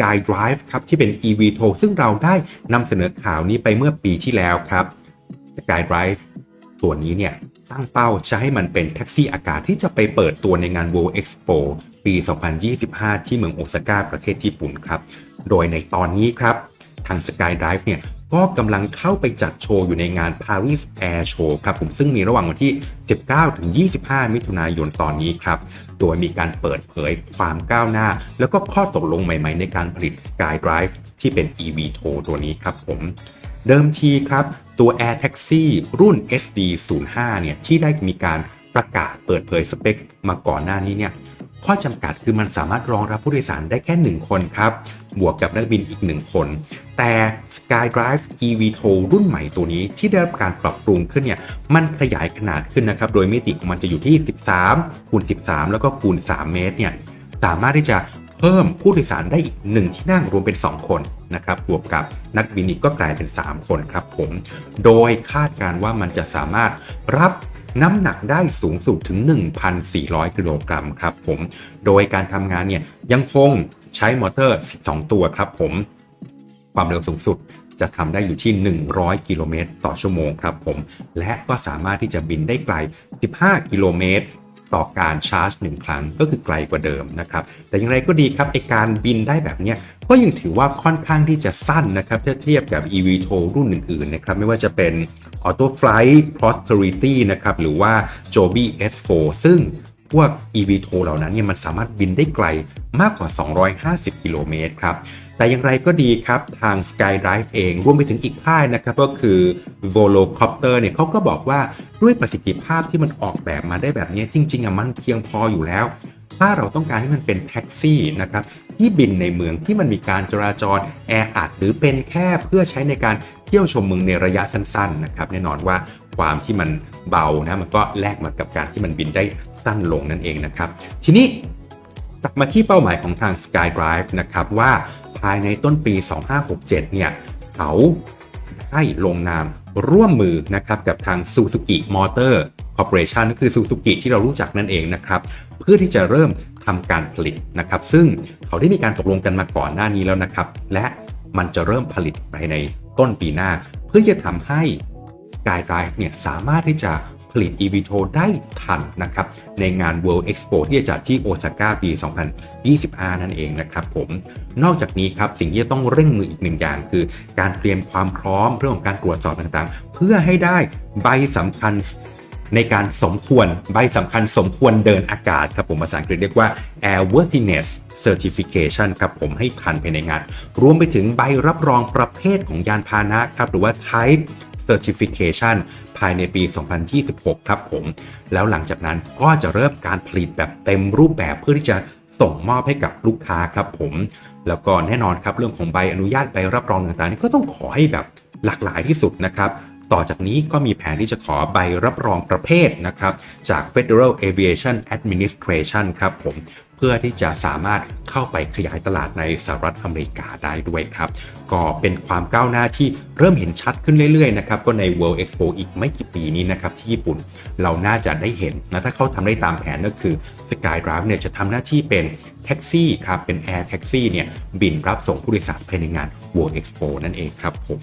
SkyDrive ครับที่เป็น eVTOL ซึ่งเราได้นำเสนอข่าวนี้ไปเมื่อปีที่แล้วครับ SkyDrive ตัวนี้เนี่ยตั้งเป้าจะให้มันเป็นแท็กซี่อากาศที่จะไปเปิดตัวในงาน World Expo ปี 2025 ที่เมืองโอซาก้าประเทศญี่ปุ่นครับ โดยในตอนนี้ครับ ทาง SkyDrive เนี่ย ก็กำลังเข้าไปจัดโชว์อยู่ในงาน Paris Air Show ครับผมซึ่งมีระหว่างวันที่ 19 ถึง 25 มิถุนายนตอนนี้ครับ โดยมีการเปิดเผยความก้าวหน้า แล้วก็ข้อตกลงใหม่ๆ ในการผลิต SkyDrive ที่เป็น eVTOL ตัวนี้ครับผมเดิมทีครับ ตัว Air Taxi รุ่น SD05 เนี่ยที่ได้มีการประกาศเปิดเผยสเปคมาก่อนหน้านี้เนี่ย ข้อจำกัดคือมันสามารถรองรับผู้โดยสารได้แค่ 1 คนครับ บวกกับนักบินอีก 1 คน แต่ SkyDrive eVTOL รุ่นใหม่ตัวนี้ที่ได้รับการปรับปรุงขึ้นเนี่ย มันขยายขนาดขึ้นนะครับ โดยมิติของมันจะอยู่ที่ 13 คูณ 13 แล้วก็คูณ 3 เมตรเนี่ย สามารถที่จะ เพิ่มผู้โดยสารได้อีก 1 ที่นั่งรวมเป็น 2 คนนะครับบวกกับนักบินอีกก็กลายเป็น 3 คนครับผม โดยคาดการณ์ว่ามันจะสามารถรับน้ำหนักได้สูงสุดถึง 1,400 กิโลกรัมครับผม โดยการทำงานเนี่ยยังคงใช้มอเตอร์ 12 ตัวครับผม ความเร็วสูงสุดจะทำได้อยู่ที่ 100 กิโลเมตรต่อชั่วโมงครับผม และก็สามารถที่จะบินได้ไกล 15 กิโลเมตร ต่อการชาร์จ 1 ครั้งก็คือไกลกว่าเดิมนะครับ แต่อย่างไรก็ดีครับไอการบินได้แบบเนี้ยก็ยังถือว่าค่อนข้างที่จะสั้นนะครับถ้าเทียบกับ eVTOL รุ่นอื่นๆนะครับไม่ว่าจะเป็น Auto Flight Prosperity นะครับหรือว่า Joby S4 ซึ่ง พวก eVTOL เหล่านั้นเนี่ยมันสามารถบินได้ไกลมากกว่า 250 กิโลเมตรครับ แต่อย่างไรก็ดีครับ ทาง SkyDrive เองรวมไปถึงอีกค่ายนะครับ ก็คือ Volocopter เนี่ยเขาก็บอกว่าด้วยประสิทธิภาพที่มันออกแบบมาได้แบบนี้จริงๆอะมันเพียงพออยู่แล้ว ถ้าเราต้องการให้มันเป็นแท็กซี่นะครับที่บินในเมืองที่มันมีการจราจรแออัดหรือเป็นแค่เพื่อใช้ในการเที่ยวชมเมืองในระยะสั้นๆนะครับแน่นอนว่าความที่มันเบานะมันก็แลกมากับการที่มันบินได้ สั้นลงนั่นเองนะครับ ทีนี้กลับมาที่เป้าหมายของทาง SkyDrive นะครับว่าภายในต้นปี 2567 เนี่ย เขาได้ลงนามร่วมมือนะครับกับทาง Suzuki Motor Corporation ก็คือ Suzuki ที่เรารู้จักนั่นเองนะครับ เพื่อที่จะเริ่มทำการผลิตนะครับ ซึ่งเขาได้มีการตกลงกันมาก่อนหน้านี้แล้วนะครับ และมันจะเริ่มผลิตภายในต้นปีหน้า เพื่อจะทำให้ SkyDrive เนี่ยสามารถที่จะ ผลิต e v t o ได้ทันนะครับในงาน World Expo ที่จะจัดที่โอซาก้าปี 2025 นั่นเองนะครับผมนอกจากนี้ครับสิ่งที่จะต้องเร่งมืออีกหนึ่งอย่าง คือการเตรียมความพร้อมเรื่องของการตรวจสอบต่างๆ เพื่อให้ได้ใบสำคัญในการสมควรใบสำคัญสมควรเดินอากาศครับผมภาษาอังกฤษเรียกว่า airworthiness certification ครับผมให้ทันภายในงาน รวมไปถึงใบรับรองประเภทของยานพาหนะครับหรือว่า type certification ภายในปี 2026 ครับผม แล้วหลังจากนั้นก็จะเริ่มการผลิตแบบเต็มรูปแบบเพื่อที่จะส่งมอบให้กับลูกค้าครับผม แล้วก็แน่นอนครับเรื่องของใบอนุญาตใบรับรองต่างๆนี่ก็ต้องขอให้แบบหลากหลายที่สุดนะครับ ต่อจากนี้ก็มีแผนที่จะขอใบรับรองประเภทนะครับจาก Federal Aviation Administration ครับผมเพื่อที่จะสามารถเข้าไปขยายตลาดในสหรัฐอเมริกาได้ด้วยครับ ก็เป็นความก้าวหน้าที่เริ่มเห็นชัดขึ้นเรื่อยๆนะครับก็ใน World Expo อีกไม่กี่ปีนี้นะครับที่ญี่ปุ่นเราน่าจะได้เห็นนะถ้าเขาทำได้ตามแผนก็คือ SkyDrive เนี่ยจะทำหน้าที่เป็นแท็กซี่ครับเป็น Air Taxi เนี่ยบินรับส่งผู้โดยสารภายในงาน World Expo นั่นเองครับผม